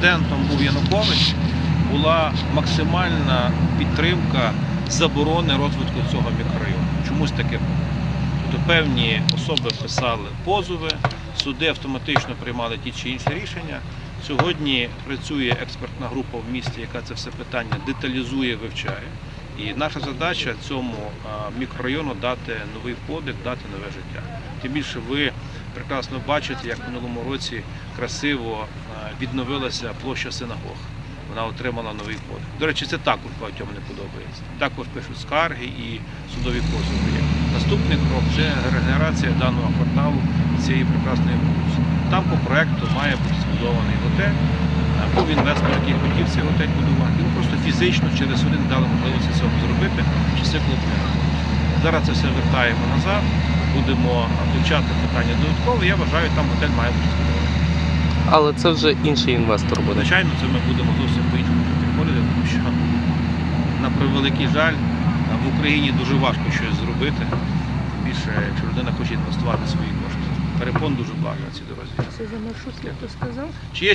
президентом був Янукович, була максимальна підтримка заборони розвитку цього мікрорайону. Чомусь таке. Тобто певні особи писали позови, суди автоматично приймали ті чи інші рішення. Сьогодні працює експертна група в місті, яка це все питання деталізує, вивчає. І наша задача цьому мікрорайону дати новий подих, дати нове життя. Тим більше ви прекрасно бачите, як в минулому році красиво відновилася площа синагог. Вона отримала новий подих. До речі, це також багатьом не подобається. Також пишуть скарги і судові позови. Наступний крок це регенерація даного кварталу цієї прекрасної вулиці. Там по проекту має бути збудований готель. А Був інвестор, який хотів цей готель будувати. Йому просто фізично через один дали можливості цього зробити, часи хлопня. Зараз це все вертаємо назад, будемо вивчати питання додатково. Я вважаю, там готель має бути збудований. Але це вже інший інвестор буде. Звичайно, це ми будемо зовсім по-іншому підходити, тому що на превеликий жаль в Україні дуже важко щось зробити. Тим більше, якщо людина хоче інвестувати свої кошти. Перепон дуже багато на цій дорозі. Це за маршрут, як то сказав. Чи є